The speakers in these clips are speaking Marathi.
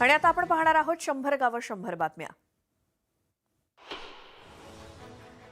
आणि आता आपण पाहणार आहोत शंभर गावं शंभर बातम्या.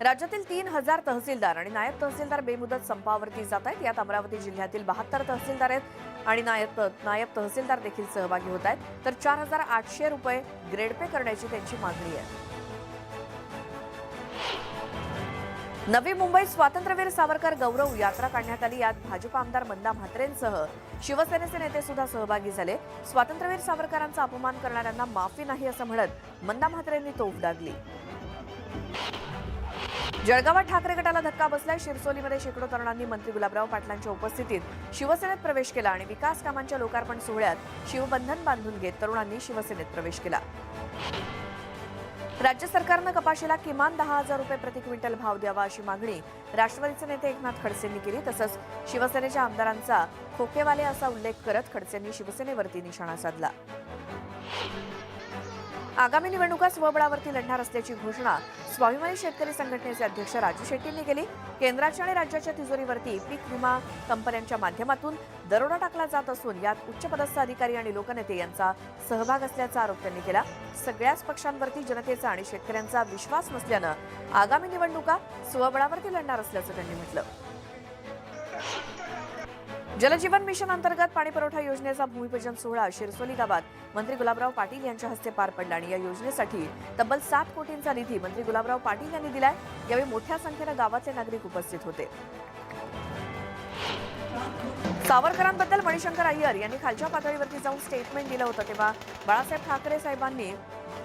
राज्यातील तीन हजार तहसीलदार आणि नायब तहसीलदार बेमुदत संपावरती जात आहेत. यात अमरावती जिल्ह्यातील बहात्तर तहसीलदार आहेत आणि नायब नायब तहसीलदार देखील सहभागी होत आहेत. तर चार हजार आठशे रुपये ग्रेड पे करण्याची त्यांची मागणी आहे. नवी मुंबईत स्वातंत्र्यवीर सावरकर गौरव यात्रा काढण्यात आली. यात भाजप आमदार मंदा म्हात्रेंसह शिवसेनेचे नेते सुद्धा सहभागी झाले. स्वातंत्र्यवीर सावरकरांचा अपमान करणाऱ्यांना माफी नाही असं म्हणत मंदा म्हात्रेंनी तोफ डागली जळगावात ठाकरे गटाला धक्का बसलाय. शिरसोलीमध्ये शेकडो तरुणांनी मंत्री गुलाबराव पाटलांच्या उपस्थितीत शिवसेनेत प्रवेश केला आणि विकास कामांच्या लोकार्पण सोहळ्यात शिवबंधन बांधून घेत तरुणांनी शिवसेनेत प्रवेश केला. राज्य सरकारनं कपाशीला किमान दहा हजार रुपये प्रति क्विंटल भाव द्यावा अशी मागणी राष्ट्रवादीचे नेते एकनाथ खडसेंनी केली. तसंच शिवसेनेच्या आमदारांचा खोकेवाले असा उल्लेख करत खडसेंनी शिवसेनेवरती निशाणा साधला. आगामी निवडणुका स्वबळावरती लढणार असल्याची घोषणा स्वाभिमानी शेतकरी संघटनेचे अध्यक्ष राजू शेट्टींनी केली. केंद्राच्या आणि राज्याच्या तिजोरीवरती पीक विमा कंपन्यांच्या माध्यमातून दरोडा टाकला जात असून यात उच्चपदस्थ अधिकारी आणि लोकनेते यांचा सहभाग असल्याचा आरोप त्यांनी केला. सगळ्याच पक्षांवरती जनतेचा आणि शेतकऱ्यांचा विश्वास नसल्यानं आगामी निवडणुका स्वबळावरती लढणार असल्याचं त्यांनी म्हटलं. जलजीवन मिशन अंतर्गत पाणीपुरवठा योजनेचा भूमिपूजन सोहळा शिरसोली गावात मंत्री गुलाबराव पाटील यांच्या हस्ते पार पडला आणि या योजनेसाठी तब्बल सात कोटींचा निधी मंत्री गुलाबराव पाटील यांनी दिलाय. यावेळी मोठ्या संख्येनं गावाचे नागरिक उपस्थित होते. सावरकरांबद्दल मणिशंकर अय्यर यांनी खालच्या पातळीवरती जाऊन स्टेटमेंट दिलं होतं तेव्हा बाळासाहेब ठाकरे साहेबांनी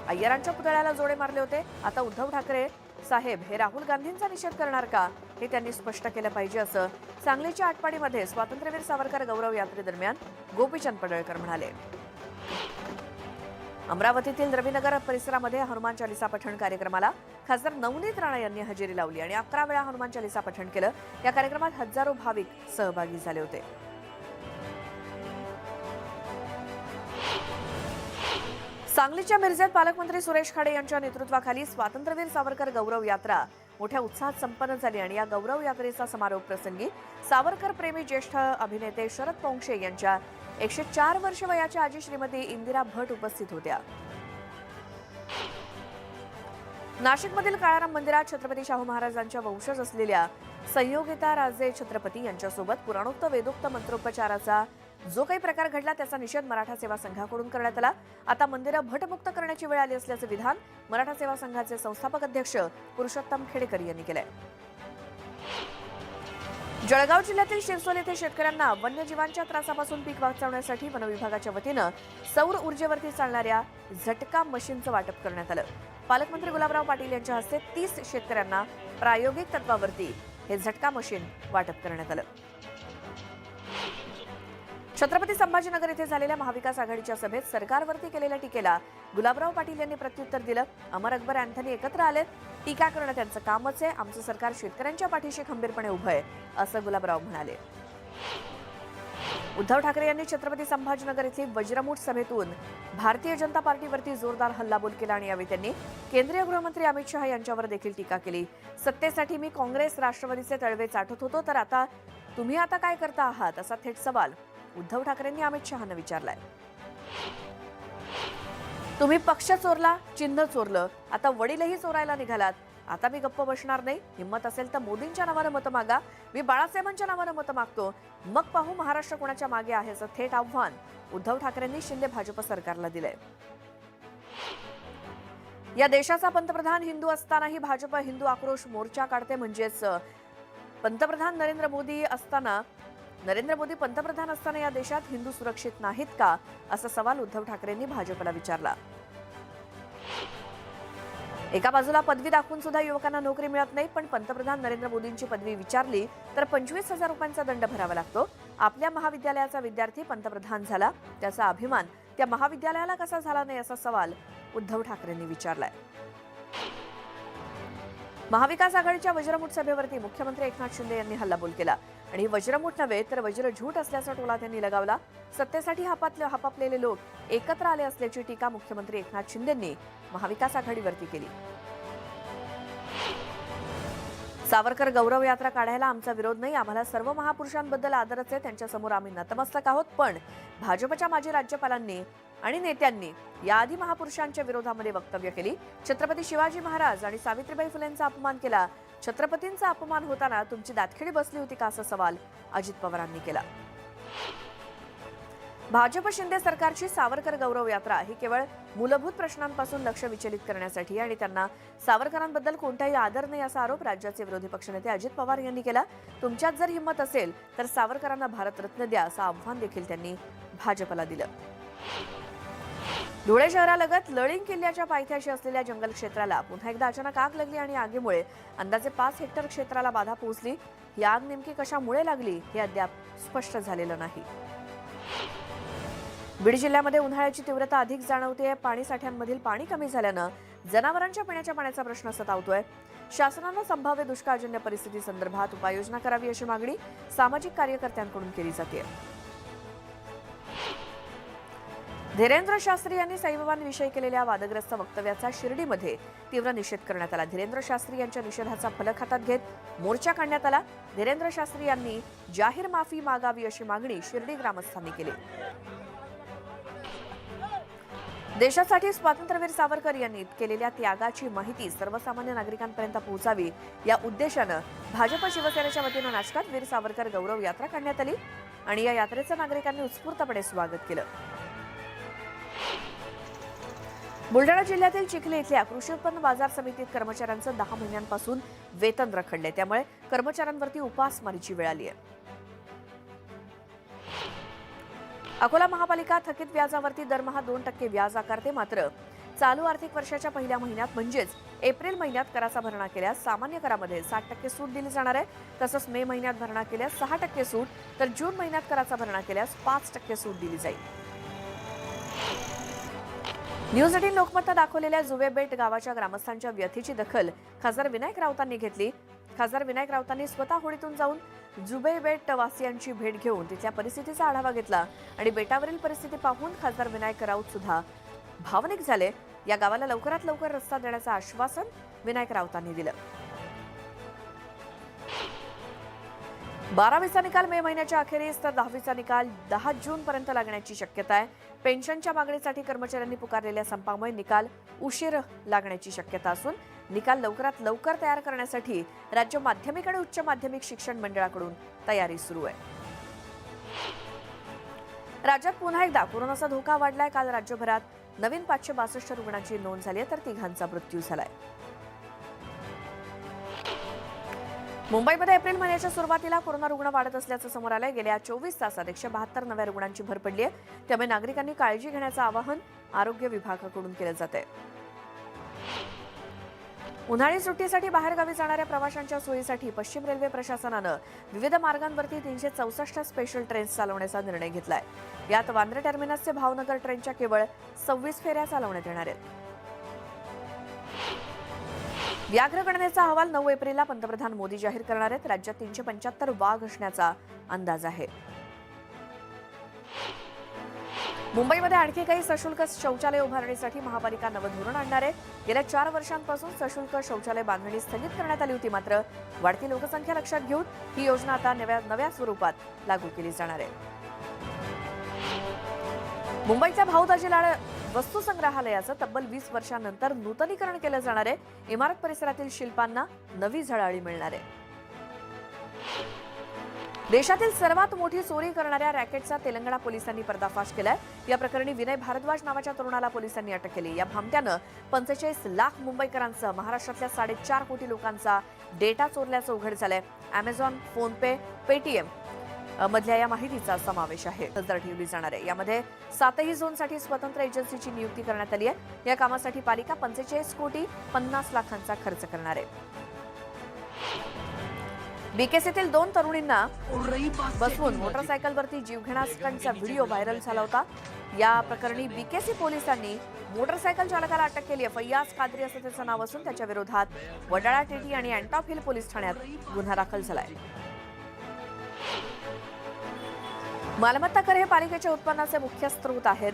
अय्यरांच्या पुतळ्याला जोडे मारले होते. आता उद्धव ठाकरे साहेब हे राहुल गांधींचा निषेध करणार का? हे त्यांनी स्पष्ट केलं पाहिजे असं सांगलीच्या आटपाडीमध्ये स्वातंत्र्यवीर सावरकर गौरव यात्रेदरम्यान गोपीचंद पडळकर म्हणाले. अमरावतीतील रवीनगर परिसरामध्ये हनुमान चालिसा पठण कार्यक्रमाला खासदार नवनीत राणा यांनी हजेरी लावली आणि अकरा वेळा हनुमान चालिसा पठण केलं. या कार्यक्रमात हजारो भाविक सहभागी झाले होते. सांगलीच्या मिरजेत पालकमंत्री सुरेश खाडे यांच्या नेतृत्वाखाली स्वातंत्र्यवीर सावरकर गौरव यात्रा मोठ्या उत्साहात संपन्न झाली आणि या गौरव यात्रेचा समारोप प्रसंगी सावरकर प्रेमी ज्येष्ठ अभिनेते शरद पोंक्षे यांच्या एकशे चार वर्ष वयाच्या आजी श्रीमती इंदिरा भट उपस्थित होत्या. नाशिकमधील काळाराम मंदिरात छत्रपती शाहू महाराजांच्या वंशज असलेल्या संयोगिता राजे छत्रपती यांच्यासोबत पुराणोक्त वेदोक्त मंत्रोपचाराचा जो काही प्रकार घडला त्याचा निषेध मराठा सेवा संघाकडून करण्यात आला. आता मंदिरं भटमुक्त करण्याची वेळ आली असल्याचं विधान मराठा सेवा संघाचे संस्थापक अध्यक्ष पुरुषोत्तम खेडेकर यांनी केलंय. जळगाव जिल्ह्यातील शिरसोल येथे शेतकऱ्यांना वन्यजीवांच्या त्रासापासून पीक वाचवण्यासाठी वनविभागाच्या वतीनं सौर ऊर्जेवरती चालणाऱ्या झटका मशीनचं वाटप करण्यात आलं. पालकमंत्री गुलाबराव पाटील यांच्या हस्ते तीस शेतकऱ्यांना प्रायोगिक तत्वावरती हे झटका मशीन वाटप करण्यात आलं. छत्रपती संभाजीनगर येथे झालेल्या महाविकास आघाडीच्या सभेत सरकारवरती केलेल्या टीकेला गुलाबराव पाटील यांनी प्रत्युत्तर दिलं. अमर अकबर अँथनी एकत्र आलेत. टीका करणं त्यांचं कामच आहे. आमचं सरकार शेतकऱ्यांच्या पाठीशी खंबीरपणे उभं आहे असं गुलाबराव म्हणाले. उद्धव ठाकरे यांनी छत्रपती संभाजीनगर येथील वज्रमूठ सभेतून भारतीय जनता पार्टीवरती जोरदार हल्लाबोल केला आणि यावेळी त्यांनी केंद्रीय गृहमंत्री अमित शहा यांच्यावर देखील टीका केली. सत्तेसाठी मी काँग्रेस राष्ट्रवादीचे तळवे चाटत होतो तर आता तुम्ही आता काय करता आहात? असा थेट सवाल उद्धव ठाकरेंनी अमित शहानं विचारलाय. तुम्ही पक्ष चोरला चिन्ह चोरलं आता वडीलही चोरायला निघालात. आता मी गप्प बसणार नाही. हिंमत असेल तर मोदींच्या नावानं मतं मागा. मी बाळासाहेबांच्या नावानं मतं मागतो. मग पाहू महाराष्ट्र कोणाच्या मागे आहे असं थेट आव्हान उद्धव ठाकरेंनी शिंदे भाजप सरकारला दिलंय. या देशाचा पंतप्रधान हिंदू असतानाही भाजप हिंदू आक्रोश मोर्चा काढते म्हणजेच पंतप्रधान नरेंद्र मोदी असताना नरेंद्र मोदी पंतप्रधान असताना या देशात हिंदू सुरक्षित नाहीत का? असा सवाल उद्धव ठाकरेंनी भाजपला विचारला. एका बाजूला पदवी दाखवून सुद्धा युवकांना नोकरी मिळत नाही पण पंतप्रधान नरेंद्र मोदींची पदवी विचारली तर पंचवीस हजार रुपयांचा दंड भरावा लागतो. आपल्या महाविद्यालयाचा विद्यार्थी पंतप्रधान झाला. त्याचा अभिमान त्या महाविद्यालयाला कसा झाला नाही असा सवाल उद्धव ठाकरेंनी विचारलाय. महाविकास आघाडीच्या वज्रमूठ सभेवरती मुख्यमंत्री एकनाथ शिंदे यांनी हल्लाबोल केला. आणि वज्रमूठ नव्हे तर वज्रझूट असल्याचा टोला त्यांनी लगावला. सत्तेसाठी हापातले हापापलेले लोक एकत्र आले असल्याची टीका मुख्यमंत्री एकनाथ शिंदेंनी महाविकास आघाडीवरती केली. सावरकर गौरव यात्रा काढायला आमचा विरोध नाही. आम्हाला सर्व महापुरुषांबद्दल आदरच आहे. त्यांच्यासमोर आम्ही नतमस्तक आहोत. पण भाजपच्या माजी राज्यपालांनी आणि नेत्यांनी याआधी महापुरुषांच्या विरोधामध्ये वक्तव्य केली. छत्रपती शिवाजी महाराज आणि सावित्रीबाई फुलेंचा अपमान केला. छत्रपतींचा अपमान होताना तुमची दातखिडी बसली होती का असा सवाल अजित पवारांनी केला. भाजप शिंदे सरकारची सावरकर गौरव यात्रा ही केवळ मूलभूत प्रश्नांपासून लक्ष विचलित करण्यासाठी आणि त्यांना सावरकरांबद्दल कोणताही आदर नाही असा आरोप राज्याचे विरोधी पक्षनेते अजित पवार यांनी केला. तुमच्यात जर हिंमत असेल तर सावरकरांना भारतरत्न द्या असं आव्हान देखील त्यांनी भाजपला दिलं. धुळे शहरालगत लळिंग किल्ल्याच्या पायथ्याशी असलेल्या जंगल क्षेत्राला पुन्हा एकदा अचानक आग लागली आणि आगीमुळे अंदाजे पाच हेक्टर क्षेत्राला बाधा पोहोचली. ही आग नेमकी कशामुळे लागली हे अद्याप स्पष्ट झालेलं नाही. बीड जिल्ह्यामध्ये उन्हाळ्याची तीव्रता अधिक जाणवते. पाणी साठ्यांमधील पाणी कमी झाल्यानं जनावरांच्या पिण्याच्या पाण्याचा प्रश्न सतावतोय. शासनानं संभाव्य दुष्काळजन्य परिस्थिती संदर्भात उपाययोजना करावी अशी मागणी सामाजिक कार्यकर्त्यांकडून केली जाते धीरेंद्र शास्त्री यांनी साईबाबांविषयी केलेल्या वादग्रस्त वक्तव्याचा शिर्डीमध्ये तीव्र निषेध करण्यात आला. धीरेंद्र शास्त्री यांच्या निषेधाचा फलक हातात घेत मोर्चा काढण्यात आला. धीरेंद्र शास्त्री यांनी जाहीर माफी मागावी अशी मागणी शिर्डी ग्रामस्थांनी केली. देशासाठी स्वातंत्र्यवीर सावरकर यांनी केलेल्या त्यागाची माहिती सर्वसामान्य नागरिकांपर्यंत पोहोचावी या उद्देशानं भाजप शिवसेनेच्या वतीनं नाशकात वीर सावरकर गौरव यात्रा काढण्यात आली आणि या यात्रेचं नागरिकांनी उत्स्फूर्तपणे स्वागत केलं. बुलढाणा जिल्ह्यातील चिखली इथल्या कृषी उत्पन्न बाजार समितीत कर्मचाऱ्यांचं दहा महिन्यांपासून वेतन रखडले त्यामुळे कर्मचाऱ्यांवरती उपासमारीची वेळ आली आहे अकोला महापालिका थकीत व्याजावरती दरमहा दोन टक्के व्याज आकारते मात्र चालू आर्थिक वर्षाच्या पहिल्या महिन्यात म्हणजेच एप्रिल महिन्यात कराचा भरणा केल्यास सामान्य करामध्ये साठ टक्के सूट दिली जाणार आहे. तसंच मे महिन्यात भरणा केल्यास सहा टक्के सूट तर जून महिन्यात कराचा भरणा केल्यास पाच टक्के सूट दिली जाईल. न्यूज एटीन लोकमतला दाखवलेल्या जुवेबेट गावाच्या ग्रामस्थांच्या व्यथेची दखल खासदार विनायक राऊतांनी घेतली. खासदार विनायक राऊतांनी स्वतः होडीतून जाऊन जुबे बेट वासियांची भेट घेऊन तिथल्या परिस्थितीचा आढावा घेतला आणि बेटावरील परिस्थिती पाहून खासदार विनायक राऊत सुद्धा भावनिक झाले. या गावाला लवकरात लवकर रस्ता देण्याचं आश्वासन विनायक राऊतांनी दिलं. बारावीचा निकाल मे महिन्याच्या अखेरीस तर दहावीचा निकाल दहा जून पर्यंत लागण्याची शक्यता आहे. पेन्शनच्या मागणीसाठी कर्मचाऱ्यांनी पुकारलेल्या संपामुळे निकाल उशीर लागण्याची शक्यता असून निकाल लवकरात लवकर तयार करण्यासाठी राज्य माध्यमिक आणि उच्च माध्यमिक शिक्षण मंडळाकडून तयारी सुरू आहे. राज्यात पुन्हा एकदा कोरोनाचा धोका वाढलाय. काल राज्यभरात नवीन पाचशे बासष्ट रुग्णांची नोंद झाली आहे तर तिघांचा मृत्यू झालाय. मुंबईमध्ये एप्रिल महिन्याच्या सुरुवातीला कोरोना रुग्ण वाढत असल्याचं समोर आलंय. गेल्या चोवीस तासात एकशे बहात्तर नव्या रुग्णांची भर पडली आहे. त्यामुळे नागरिकांनी काळजी घेण्याचं आवाहन आरोग्य विभागाकडून केलं जात आहे उन्हाळी सुट्टीसाठी बाहेरगावी जाणाऱ्या प्रवाशांच्या सोयीसाठी पश्चिम रेल्वे प्रशासनानं विविध मार्गांवरती तीनशे चौसष्ट स्पेशल ट्रेन्स चालवण्याचा निर्णय घेतलाय. यात वांद्रे टर्मिनस ते भावनगर ट्रेनच्या केवळ सव्वीस फेऱ्या चालवण्यात येणार आहेत. व्याघ्र गणनेचा अहवाल नऊ एप्रिलला पंतप्रधान मोदी जाहीर करणार आहेत. राज्यात तीनशे पंच्याहत्तर वाघ असण्याचा अंदाज आहे. मुंबईमध्ये आणखी काही सशुल्क शौचालय उभारणीसाठी महापालिका नवं धोरण आणणार आहे. गेल्या चार वर्षांपासून सशुल्क शौचालय बांधणी स्थगित करण्यात आली होती. मात्र वाढती लोकसंख्या लक्षात घेऊन ही योजना आता नव्या नव्या स्वरूपात लागू केली जाणार आहे. मुंबईच्या भाऊदाजी लाड वस्तू संग्रहालयाचं तब्बल वीस वर्षांनंतर नूतनीकरण केलं जाणार आहे. इमारत परिसरातील शिल्पांना नवी झळाळी मिळणार आहे. देशातील सर्वात मोठी चोरी करणाऱ्या रॅकेटचा तेलंगणा पोलिसांनी पर्दाफाश केलाय. या प्रकरणी विनय भारद्वाज नावाच्या तरुणाला पोलिसांनी अटक केली. या भामट्यानं पंचेचाळीस लाख मुंबईकरांसह महाराष्ट्रातल्या साडेचार कोटी लोकांचा डेटा चोरल्याचं उघड झालंय. अमेझॉन फोनपे पेटीएम मधल्या या माहितीचा समावेश आहे. नजर ठेवली जाणार आहे. यामध्ये सातही झोनसाठी स्वतंत्र एजन्सीची नियुक्ती करण्यात आली आहे. या कामासाठी पालिका पंचेचाळीस कोटी पन्नास लाखांचा खर्च करणार आहे. बीकेसीतील दोन तरुणींना बसवून मोटरसायकलवरती जीवघेणा स्टंटचा व्हिडिओ व्हायरल झाला होता. या प्रकरणी बीकेसी पोलिसांनी मोटरसायकल चालकाला अटक केली आहे. फैयाज कादरी असं त्याचं नाव असून त्याच्या विरोधात वडाळा टेटी आणि अँटॉप हिल पोलीस ठाण्यात गुन्हा दाखल झालाय. मालमत्ता कर हे पालिकेच्या उत्पन्नाचे मुख्य स्रोत आहेत.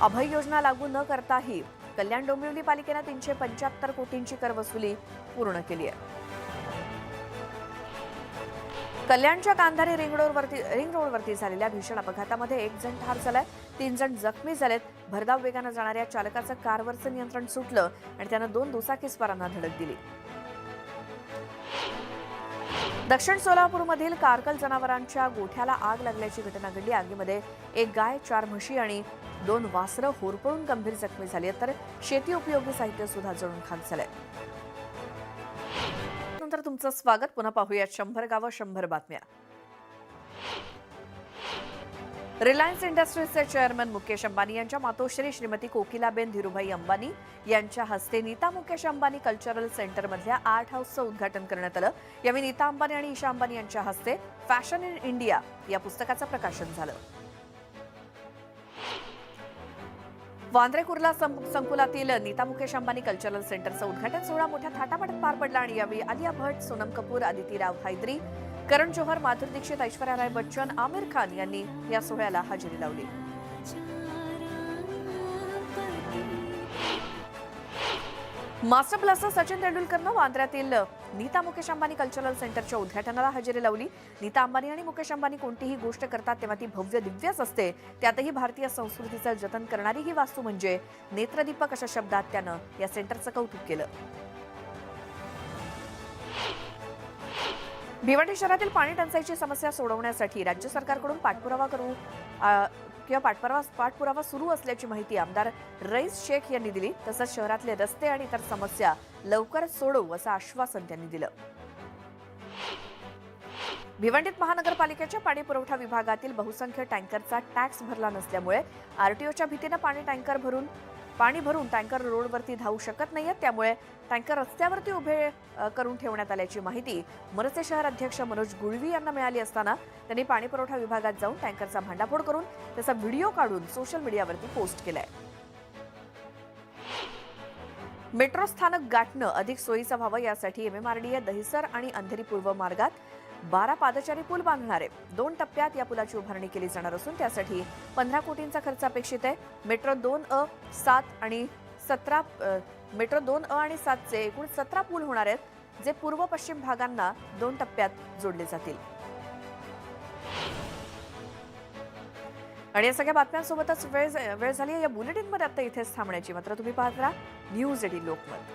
अभय योजना लागू न करताही कल्याण डोंबिवली पालिकेनं तीनशे पंच्याहत्तर कोटींची कर वसुली पूर्ण केली आहे. कल्याणच्या कांधारी रिंग रोडवरती रिंग रोडवरती झालेल्या भीषण अपघातामध्ये एक जण ठार झालाय तीन जण जखमी झालेत. भरधाव वेगानं जाणाऱ्या चालकाचं कारवरचं नियंत्रण सुटलं आणि त्यानं दोन दुचाकीस्वारांना धडक दिली. दक्षिण सोलापूरमधील कारकल जनावरांच्या गोठ्याला आग लागल्याची घटना घडली. आगीमध्ये एक गाय चार म्हशी आणि दोन वासरं होरपळून गंभीर जखमी झाली तर शेती उपयोगी साहित्य सुद्धा जळून खाक झालंय. नंतर तुमचं स्वागत. पुन्हा पाहूयात. शंभर गावं शंभर बातम्या. रिलायन्स इंडस्ट्रीजचे चेअरमन मुकेश अंबानी यांच्या मातोश्री श्रीमती कोकिलाबेन धीरुभाई अंबानी यांच्या हस्ते नीता मुकेश अंबानी कल्चरल सेंटरमधल्या आर्ट हाऊसचं उद्घाटन करण्यात आलं. यावेळी नीता अंबानी आणि ईशा अंबानी यांच्या हस्ते फॅशन इन इंडिया या पुस्तकाचं प्रकाशन झालं. वांद्रे कुर्ला सं- संकुलातील नीता मुकेश अंबानी कल्चरल सेंटरचं उद्घाटन सोहळा मोठ्या थाटामाटात पार पडला आणि यावेळी आलिया भट सोनम कपूर आदिती राव हैदरी करण जोहर माधुरी दीक्षित ऐश्वर्या राय बच्चन आमिर खान यांनी या सोहळ्याला हजेरी लावली. मास्टर ब्लास्टर सचिन तेंडुलकरनं वांद्र्यातील नीता मुकेश अंबानी कल्चरल सेंटरच्या उद्घाटनाला हजेरी लावली. नीता अंबानी आणि मुकेश अंबानी कोणतीही गोष्ट करतात तेव्हा ती भव्य दिव्यच असते. त्यातही भारतीय संस्कृतीचं जतन करणारी ही वास्तू म्हणजे नेत्रदीपक अशा शब्दात त्यानं या सेंटरचं कौतुक केलं. भिवंडी शहरातील पाणी टंचाईची समस्या सोडवण्यासाठी राज्य सरकारकडून पाठपुरावा करू किंवा पाठपुरावा पाठपुरावा सुरू असल्याची माहिती आमदार रईस शेख यांनी दिली. तसंच शहरातले रस्ते आणि इतर समस्या लवकरच सोडवू असं आश्वासन त्यांनी दिलं. भिवंडीत महानगरपालिकेच्या पाणी पुरवठा विभागातील बहुसंख्य टँकरचा टॅक्स भरला नसल्यामुळे आरटीओच्या भीतीनं पाणी टँकर भरून पाणी भरून टँकर रोडवरती धावू शकत नाहीयेत त्यामुळे टँकर रस्त्यावरती उभे करून ठेवण्यात आल्याची माहिती मनसे शहर अध्यक्ष मनोज गुळवी यांना मिळाली असताना त्यांनी पाणी पुरवठा विभागात जाऊन टँकरचा भांडाफोड करून त्याचा व्हिडिओ काढून सोशल मीडियावरती पोस्ट केलाय. मेट्रो स्थानक गाठणं अधिक सोयीचं व्हावं यासाठी एमएमआरडीए दहिसर आणि अंधेरी पूर्व मार्गात बारा पादचारी पूल बांधणार आहे. दोन टप्प्यात या पुलाची उभारणी केली जाणार असून त्यासाठी पंधरा कोटींचा खर्च अपेक्षित आहे. मेट्रो दोन अ सात आणि सतरा मेट्रो दोन अ आणि सातचे एकूण सतरा पूल होणार आहेत जे पूर्व पश्चिम भागांना दोन टप्प्यात जोडले जातील. आणि या सगळ्या बातम्यांसोबतच वेळ वेळ झाली आहे. या बुलेटिनमध्ये आता इथेच थांबण्याची मात्र तुम्ही पाहत राहा. न्यूज एडी लोकमत.